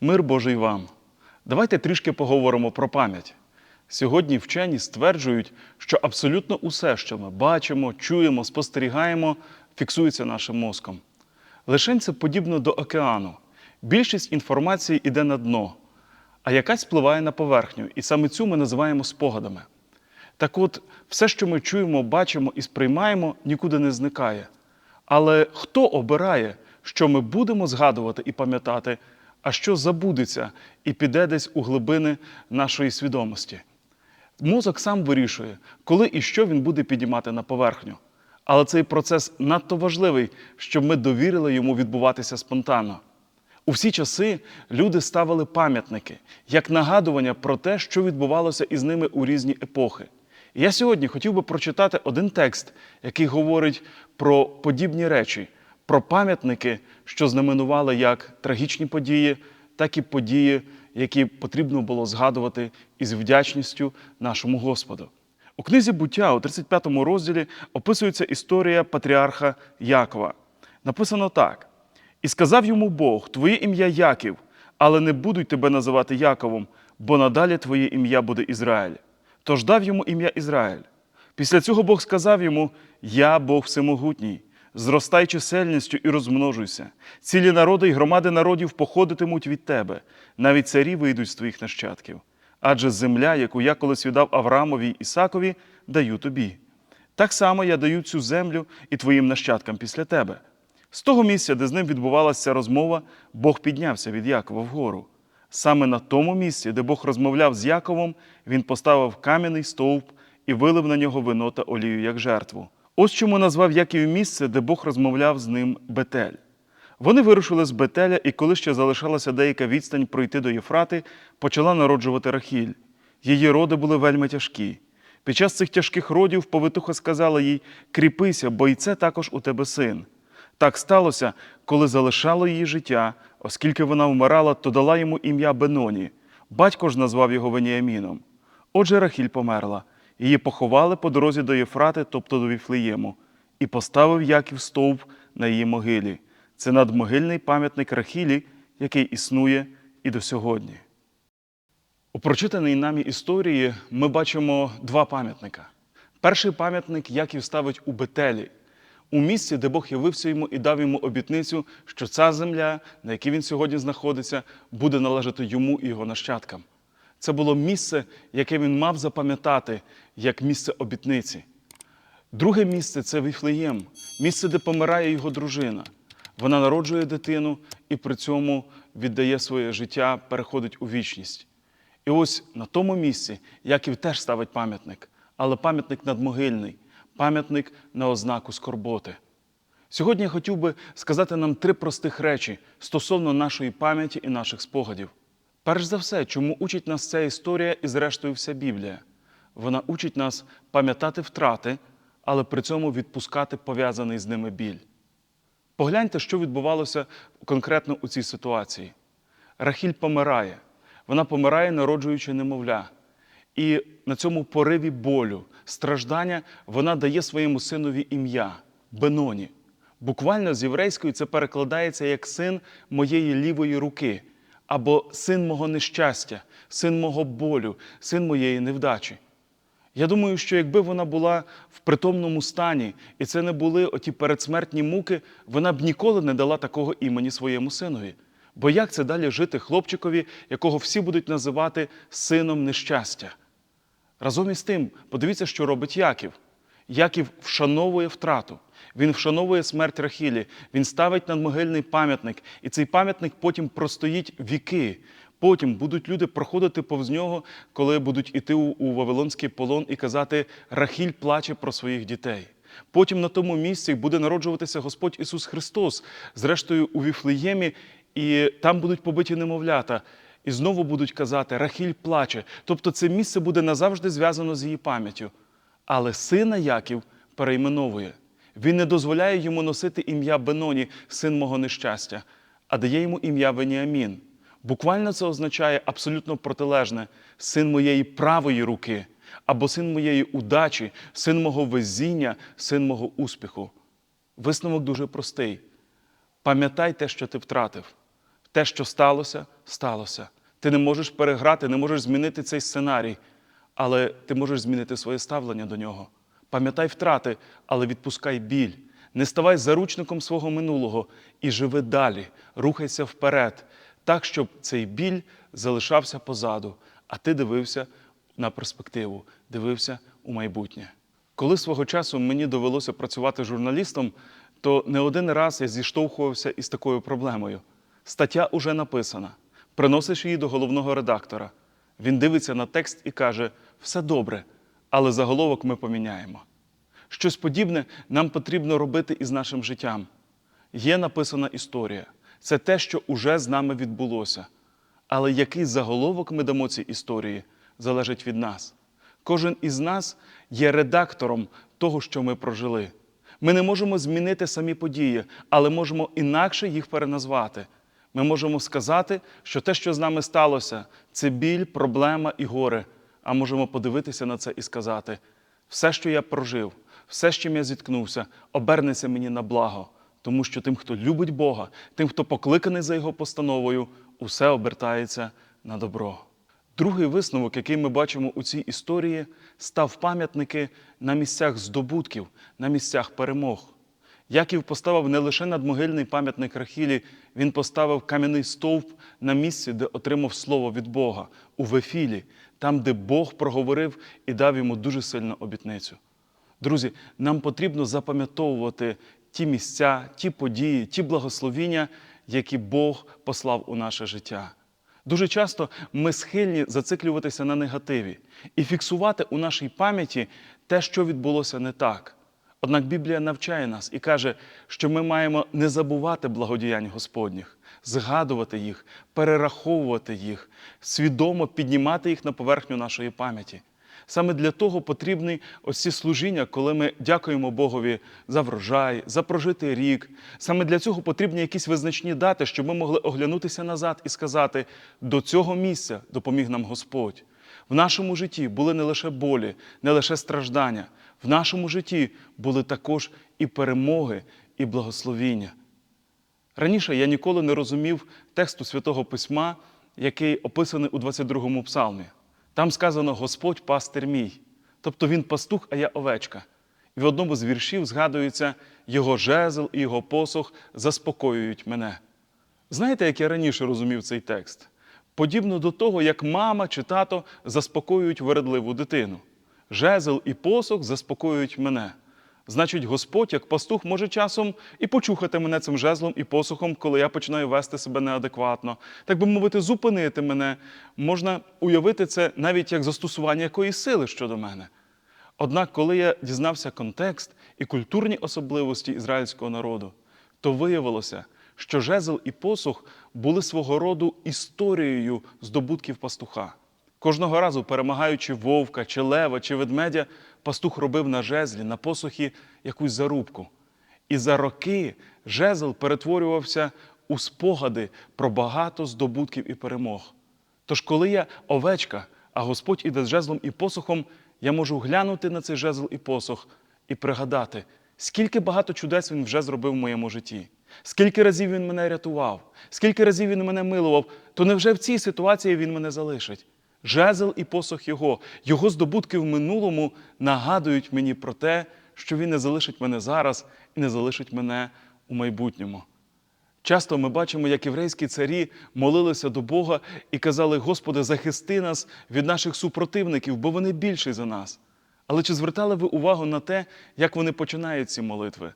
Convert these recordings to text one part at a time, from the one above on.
Мир Божий вам. Давайте трішки поговоримо про пам'ять. Сьогодні вчені стверджують, що абсолютно усе, що ми бачимо, чуємо, спостерігаємо, фіксується нашим мозком. Лишень це подібно до океану. Більшість інформації йде на дно, а якась спливає на поверхню, і саме цю ми називаємо спогадами. Так от, все, що ми чуємо, бачимо і сприймаємо, нікуди не зникає. Але хто обирає, що ми будемо згадувати і пам'ятати, а що забудеться і піде десь у глибини нашої свідомості? Мозок сам вирішує, коли і що він буде підіймати на поверхню. Але цей процес надто важливий, щоб ми довірили йому відбуватися спонтанно. У всі часи люди ставили пам'ятники як нагадування про те, що відбувалося із ними у різні епохи. І я сьогодні хотів би прочитати один текст, який говорить про подібні речі, про пам'ятники, що знаменували як трагічні події, так і події, які потрібно було згадувати із вдячністю нашому Господу. У книзі буття у 35 розділі описується історія патріарха Якова. Написано так: і сказав йому Бог: Твоє ім'я Яків, але не будуть тебе називати Яковом, бо надалі твоє ім'я буде Ізраїль. Тож дав йому ім'я Ізраїль. Після цього Бог сказав йому: Я Бог всемогутній, зростай чисельністю і розмножуйся. Цілі народи й громади народів походитимуть від тебе, навіть царі вийдуть з твоїх нащадків. Адже земля, яку я колись віддав Авраамові й Ісакові, даю тобі. Так само я даю цю землю і твоїм нащадкам після тебе. З того місця, де з ним відбувалася розмова, Бог піднявся від Якова вгору. Саме на тому місці, де Бог розмовляв з Яковом, він поставив кам'яний стовп і вилив на нього вино та олію як жертву. Ось чому назвав Яків місце, де Бог розмовляв з ним Бетель. Вони вирушили з Бетеля, і коли ще залишалася деяка відстань пройти до Єфрати, почала народжувати Рахіль. Її роди були вельми тяжкі. Під час цих тяжких родів повитуха сказала їй: Кріпися, бо і це також у тебе син. Так сталося, коли залишало її життя, оскільки вона вмирала, то дала йому ім'я Беноні. Батько ж назвав його Веніаміном. Отже, Рахіль померла. Її поховали по дорозі до Єфрати, тобто до Віфлеєму, і поставив Яків стовп на її могилі. Це надмогильний пам'ятник Рахілі, який існує і до сьогодні. У прочитаній нами історії ми бачимо два пам'ятника. Перший пам'ятник Яків ставить у Бетелі, у місці, де Бог явився йому і дав йому обітницю, що ця земля, на якій він сьогодні знаходиться, буде належати йому і його нащадкам. Це було місце, яке він мав запам'ятати як місце обітниці. Друге місце це Віфлеєм, місце, де помирає його дружина. Вона народжує дитину і при цьому віддає своє життя, переходить у вічність. І ось на тому місці Яків теж ставить пам'ятник, але пам'ятник надмогильний, пам'ятник на ознаку скорботи. Сьогодні я хотів би сказати нам три простих речі стосовно нашої пам'яті і наших спогадів. Перш за все, чому учить нас ця історія і, зрештою, вся Біблія? Вона учить нас пам'ятати втрати, але при цьому відпускати пов'язаний з ними біль. Погляньте, що відбувалося конкретно у цій ситуації. Рахіль помирає. Вона помирає, народжуючи немовля. І на цьому пориві болю, страждання вона дає своєму синові ім'я Беноні. Буквально з єврейської це перекладається як син моєї лівої руки, або син мого нещастя, син мого болю, син моєї невдачі. Я думаю, що якби вона була в притомному стані, і це не були оті передсмертні муки, вона б ніколи не дала такого імені своєму синові. Бо як це далі жити хлопчикові, якого всі будуть називати сином нещастя? Разом із тим, подивіться, що робить Яків. Яків вшановує втрату, він вшановує смерть Рахілі, він ставить надмогильний пам'ятник, і цей пам'ятник потім простоїть віки. Потім будуть люди проходити повз нього, коли будуть іти у, Вавилонський полон і казати Рахіль плаче про своїх дітей. Потім на тому місці буде народжуватися Господь Ісус Христос, зрештою у Віфлеємі, і там будуть побиті немовлята. І знову будуть казати Рахіль плаче. Тобто це місце буде назавжди зв'язано з її пам'яттю. Але сина Яків перейменовує. Він не дозволяє йому носити ім'я Беноні, син мого нещастя, а дає йому ім'я Веніамін. Буквально це означає абсолютно протилежне син моєї правої руки, або син моєї удачі, син мого везіння, син мого успіху. Висновок дуже простий. Пам'ятай те, що ти втратив. Те, що сталося, сталося. Ти не можеш переграти, не можеш змінити цей сценарій, але ти можеш змінити своє ставлення до нього. Пам'ятай втрати, але відпускай біль. Не ставай заручником свого минулого і живи далі, рухайся вперед, так, щоб цей біль залишався позаду, а ти дивився на перспективу, дивився у майбутнє. Коли свого часу мені довелося працювати журналістом, то не один раз я зіштовхувався із такою проблемою. Стаття уже написана. Приносиш її до головного редактора. Він дивиться на текст і каже: все добре, але заголовок ми поміняємо. Щось подібне нам потрібно робити із нашим життям. Є написана історія. Це те, що уже з нами відбулося. Але який заголовок ми дамо цій історії, залежить від нас. Кожен із нас є редактором того, що ми прожили. Ми не можемо змінити самі події, але можемо інакше їх переназвати. Ми можемо сказати, що те, що з нами сталося, це біль, проблема і горе. А можемо подивитися на це і сказати: все, що я прожив, все, з чим я зіткнувся, обернеться мені на благо, тому що тим, хто любить Бога, тим, хто покликаний за Його постановою, усе обертається на добро. Другий висновок, який ми бачимо у цій історії, став пам'ятники на місцях здобутків, на місцях перемог. Яків поставив не лише надмогильний пам'ятник Рахілі, він поставив кам'яний стовп на місці, де отримав слово від Бога, у Вефілі, там, де Бог проговорив і дав йому дуже сильну обітницю. Друзі, нам потрібно запам'ятовувати ті місця, ті події, ті благословіння, які Бог послав у наше життя. Дуже часто ми схильні зациклюватися на негативі і фіксувати у нашій пам'яті те, що відбулося не так. Однак Біблія навчає нас і каже, що ми маємо не забувати благодіянь Господніх, згадувати їх, перераховувати їх, свідомо піднімати їх на поверхню нашої пам'яті. Саме для того потрібні ось ці служіння, коли ми дякуємо Богові за врожай, за прожитий рік. Саме для цього потрібні якісь визначні дати, щоб ми могли оглянутися назад і сказати: до цього місця допоміг нам Господь. В нашому житті були не лише болі, не лише страждання. В нашому житті були також і перемоги, і благословіння. Раніше я ніколи не розумів тексту Святого Письма, який описаний у 22-му псалмі. Там сказано Господь пастир мій, тобто він пастух, а я овечка. І в одному з віршів згадується його жезл і його посох заспокоюють мене. Знаєте, як я раніше розумів цей текст? Подібно до того, як мама чи тато заспокоюють вередливу дитину. Жезл і посох заспокоюють мене. Значить, Господь, як пастух, може часом і почухати мене цим жезлом і посухом, коли я починаю вести себе неадекватно. Так би мовити, зупинити мене. Можна уявити це навіть як застосування якоїсь сили щодо мене. Однак, коли я дізнався контекст і культурні особливості ізраїльського народу, то виявилося, що жезл і посух були свого роду історією здобутків пастуха. Кожного разу, перемагаючи вовка, чи лева, чи ведмедя, пастух робив на жезлі, на посухі якусь зарубку. І за роки жезл перетворювався у спогади про багато здобутків і перемог. Тож, коли я овечка, а Господь іде з жезлом і посухом, я можу глянути на цей жезл і посух і пригадати, скільки багато чудес він вже зробив в моєму житті, скільки разів він мене рятував, скільки разів він мене милував, то невже в цій ситуації він мене залишить? Жезл і посох Його, Його здобутки в минулому нагадують мені про те, що Він не залишить мене зараз і не залишить мене у майбутньому. Часто ми бачимо, як єврейські царі молилися до Бога і казали: Господи, захисти нас від наших супротивників, бо вони більші за нас. Але чи звертали ви увагу на те, як вони починають ці молитви?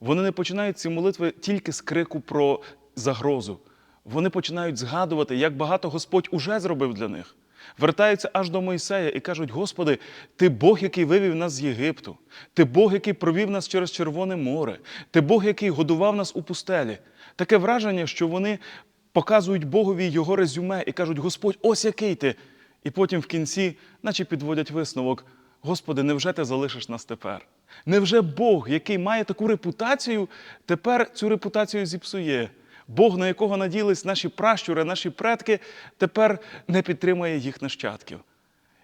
Вони не починають ці молитви тільки з крику про загрозу. Вони починають згадувати, як багато Господь уже зробив для них. Вертаються аж до Мойсея і кажуть: Господи, Ти Бог, який вивів нас з Єгипту, Ти Бог, який провів нас через Червоне море, Ти Бог, який годував нас у пустелі. Таке враження, що вони показують Богові його резюме і кажуть: Господь, ось який ти. І потім в кінці, наче підводять висновок: Господи, невже ти залишиш нас тепер? Невже Бог, який має таку репутацію, тепер цю репутацію зіпсує? Бог, на якого надіялись наші пращури, наші предки, тепер не підтримує їх нащадків.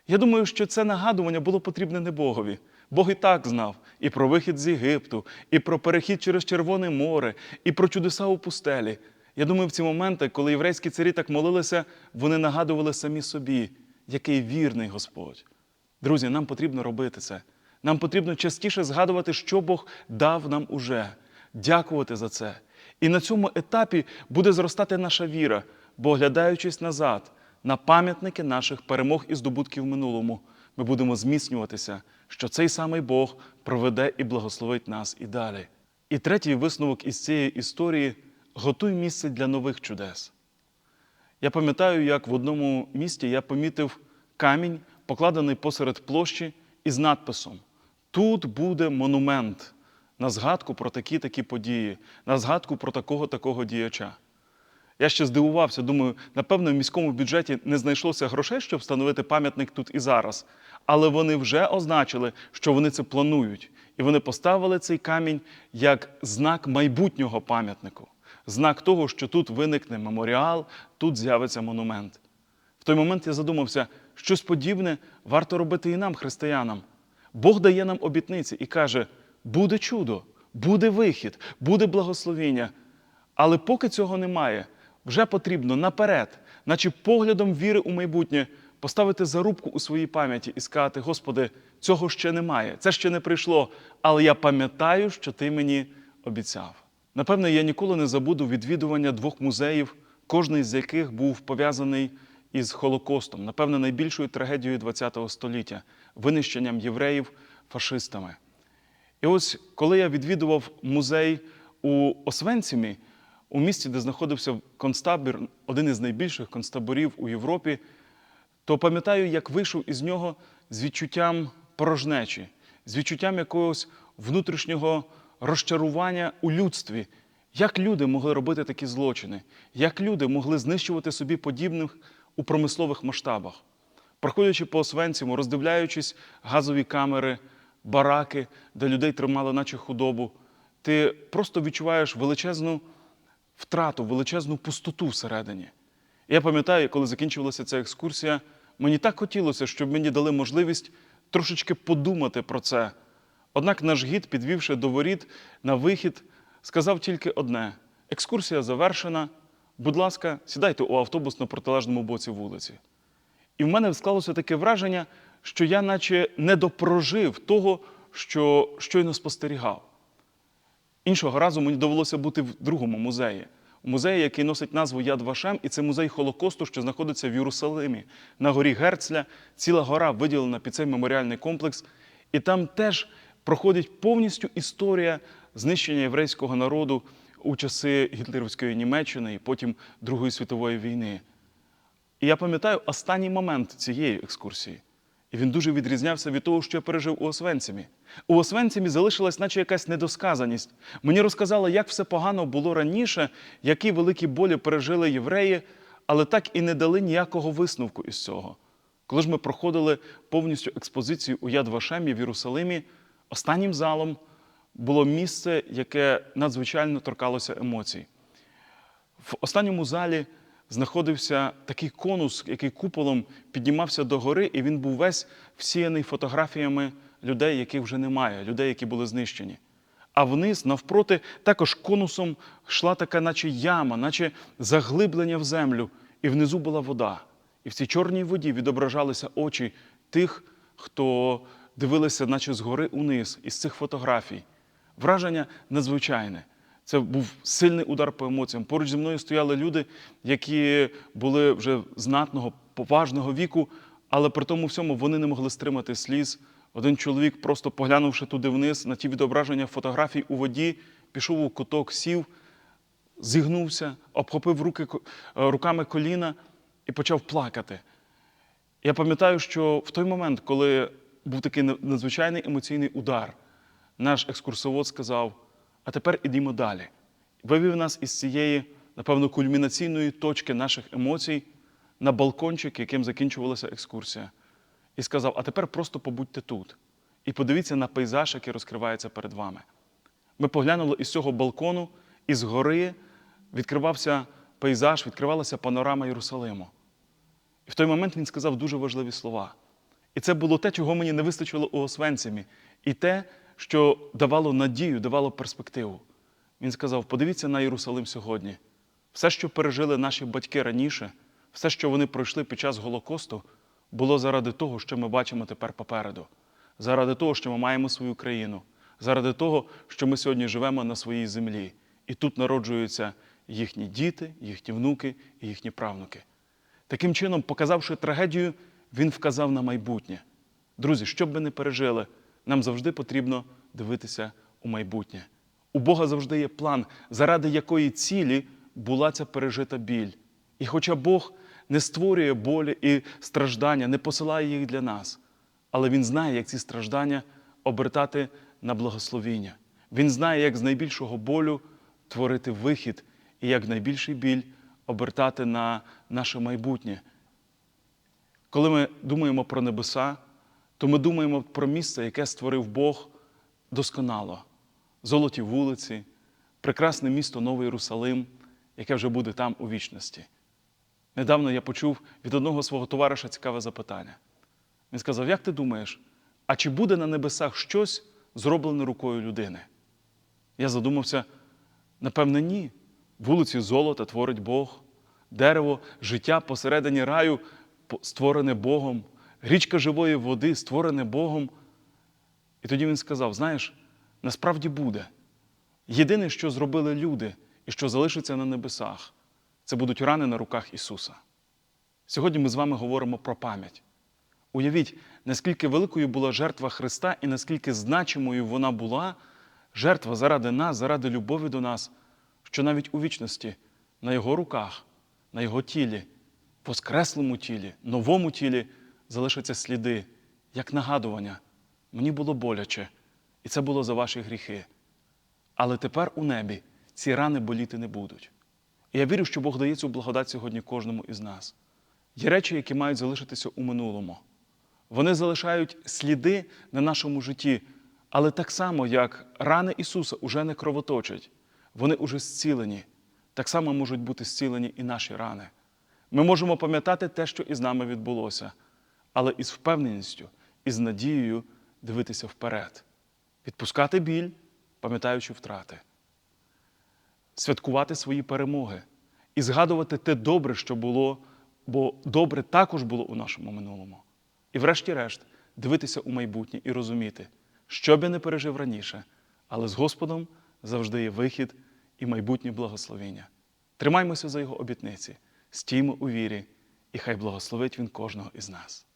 Я думаю, що це нагадування було потрібне не Богові. Бог і так знав і про вихід з Єгипту, і про перехід через Червоне море, і про чудеса у пустелі. Я думаю, в ці моменти, коли єврейські царі так молилися, вони нагадували самі собі, який вірний Господь. Друзі, нам потрібно робити це. Нам потрібно частіше згадувати, що Бог дав нам уже, дякувати за це. І на цьому етапі буде зростати наша віра, бо оглядаючись назад на пам'ятники наших перемог і здобутків в минулому, ми будемо зміцнюватися, що цей самий Бог проведе і благословить нас і далі. І третій висновок із цієї історії готуй місце для нових чудес. Я пам'ятаю, як в одному місті я помітив камінь, покладений посеред площі із надписом: Тут буде монумент на згадку про такі такі події, на згадку про такого такого діяча. Я ще здивувався, думаю, напевно, в міському бюджеті не знайшлося грошей, щоб встановити пам'ятник тут і зараз. Але вони вже означили, що вони це планують. І вони поставили цей камінь як знак майбутнього пам'ятнику, знак того, що тут виникне меморіал, тут з'явиться монумент. В той момент я задумався, щось подібне варто робити і нам, християнам. Бог дає нам обітниці і каже: буде чудо, буде вихід, буде благословіння. Але поки цього немає, вже потрібно наперед, наче поглядом віри у майбутнє, поставити зарубку у своїй пам'яті і сказати: Господи, цього ще немає, це ще не прийшло, але я пам'ятаю, що Ти мені обіцяв. Напевне, я ніколи не забуду відвідування двох музеїв, кожний з яких був пов'язаний із Холокостом, напевне, найбільшою трагедією ХХ століття винищенням євреїв фашистами. І ось коли я відвідував музей у Освенцімі, у місті, де знаходився концтабір, один із найбільших концтаборів у Європі, то пам'ятаю, як вийшов із нього з відчуттям порожнечі, з відчуттям якогось внутрішнього розчарування у людстві. Як люди могли робити такі злочини? Як люди могли знищувати собі подібних у промислових масштабах? Проходячи по Освенціму, роздивляючись газові камери, бараки, де людей тримали, наче худобу, ти просто відчуваєш величезну втрату, величезну пустоту всередині. Я пам'ятаю, коли закінчувалася ця екскурсія, мені так хотілося, щоб мені дали можливість трошечки подумати про це. Однак наш гід, підвівши до воріт на вихід, сказав тільки одне: екскурсія завершена. Будь ласка, сідайте у автобус на протилежному боці вулиці. І в мене склалося таке враження, що я наче не допрожив того, що щойно спостерігав. Іншого разу мені довелося бути в другому музеї. Музеї, який носить назву Яд Вашем, і це музей Холокосту, що знаходиться в Єрусалимі. На горі Герцля ціла гора виділена під цей меморіальний комплекс. І там теж проходить повністю історія знищення єврейського народу у часи гітлерівської Німеччини і потім Другої світової війни. І я пам'ятаю останній момент цієї екскурсії. І він дуже відрізнявся від того, що я пережив у Освенцимі. У Освенцимі залишилась, наче якась недосказаність. Мені розказали, як все погано було раніше, які великі болі пережили євреї, але так і не дали ніякого висновку із цього. Коли ж ми проходили повністю експозицію у Яд Вашемі в Єрусалимі, останнім залом було місце, яке надзвичайно торкалося емоцій. В останньому залі знаходився такий конус, який куполом піднімався до гори, і він був весь всіяний фотографіями людей, яких вже немає, людей, які були знищені. А вниз, навпроти, також конусом йшла така, наче яма, наче заглиблення в землю, і внизу була вода. І в цій чорній воді відображалися очі тих, хто дивилися, наче згори униз, із цих фотографій. Враження надзвичайне. Це був сильний удар по емоціям. Поруч зі мною стояли люди, які були вже знатного, поважного віку, але при тому всьому вони не могли стримати сліз. Один чоловік, просто поглянувши туди вниз на ті відображення фотографій у воді, пішов у куток, сів, зігнувся, обхопив руки, руками коліна і почав плакати. Я пам'ятаю, що в той момент, коли був такий надзвичайний емоційний удар, наш екскурсовод сказав: а тепер ідімо далі. Вивів нас із цієї, напевно, кульмінаційної точки наших емоцій на балкончик, яким закінчувалася екскурсія, і сказав: а тепер просто побудьте тут і подивіться на пейзаж, який розкривається перед вами. Ми поглянули із цього балкону, і з гори відкривався пейзаж, відкривалася панорама Єрусалиму. І в той момент він сказав дуже важливі слова. І це було те, чого мені не вистачило у Освенцимі, і те, що давало надію, давало перспективу. Він сказав: подивіться на Єрусалим сьогодні. Все, що пережили наші батьки раніше, все, що вони пройшли під час Голокосту, було заради того, що ми бачимо тепер попереду, заради того, що ми маємо свою країну, заради того, що ми сьогодні живемо на своїй землі. І тут народжуються їхні діти, їхні внуки і їхні правнуки. Таким чином, показавши трагедію, він вказав на майбутнє. Друзі, що б ми не пережили, нам завжди потрібно дивитися у майбутнє. У Бога завжди є план, заради якої цілі була ця пережита біль. І хоча Бог не створює болі і страждання, не посилає їх для нас, але Він знає, як ці страждання обертати на благословіння. Він знає, як з найбільшого болю творити вихід і як найбільший біль обертати на наше майбутнє. Коли ми думаємо про небеса, то ми думаємо про місце, яке створив Бог досконало. Золоті вулиці, прекрасне місто Новий Єрусалим, яке вже буде там у вічності. Недавно я почув від одного свого товариша цікаве запитання. Він сказав: Як ти думаєш, а чи буде на небесах щось зроблене рукою людини? Я задумався, напевне, ні. Вулиці золота творить Бог, дерево, життя посередині раю створене Богом, річка живої води створене Богом. І тоді він сказав: знаєш, насправді буде. Єдине, що зробили люди і що залишиться на небесах, це будуть рани на руках Ісуса. Сьогодні ми з вами говоримо про пам'ять. Уявіть, наскільки великою була жертва Христа і наскільки значимою вона була, жертва заради нас, заради любові до нас, що навіть у вічності на Його руках, на Його тілі, воскреслому тілі, новому тілі залишаться сліди, як нагадування. Мені було боляче, і це було за ваші гріхи. Але тепер у небі ці рани боліти не будуть. І я вірю, що Бог дає цю благодать сьогодні кожному із нас. Є речі, які мають залишитися у минулому. Вони залишають сліди на нашому житті, але так само, як рани Ісуса уже не кровоточать, вони уже зцілені. Так само можуть бути зцілені і наші рани. Ми можемо пам'ятати те, що із нами відбулося, але із впевненістю, із надією дивитися вперед, відпускати біль, пам'ятаючи втрати, святкувати свої перемоги і згадувати те добре, що було, бо добре також було у нашому минулому. І, врешті-решт, дивитися у майбутнє і розуміти, що б я не пережив раніше, але з Господом завжди є вихід і майбутнє благословення. Тримаймося за Його обітниці, стіймо у вірі, і хай благословить Він кожного із нас.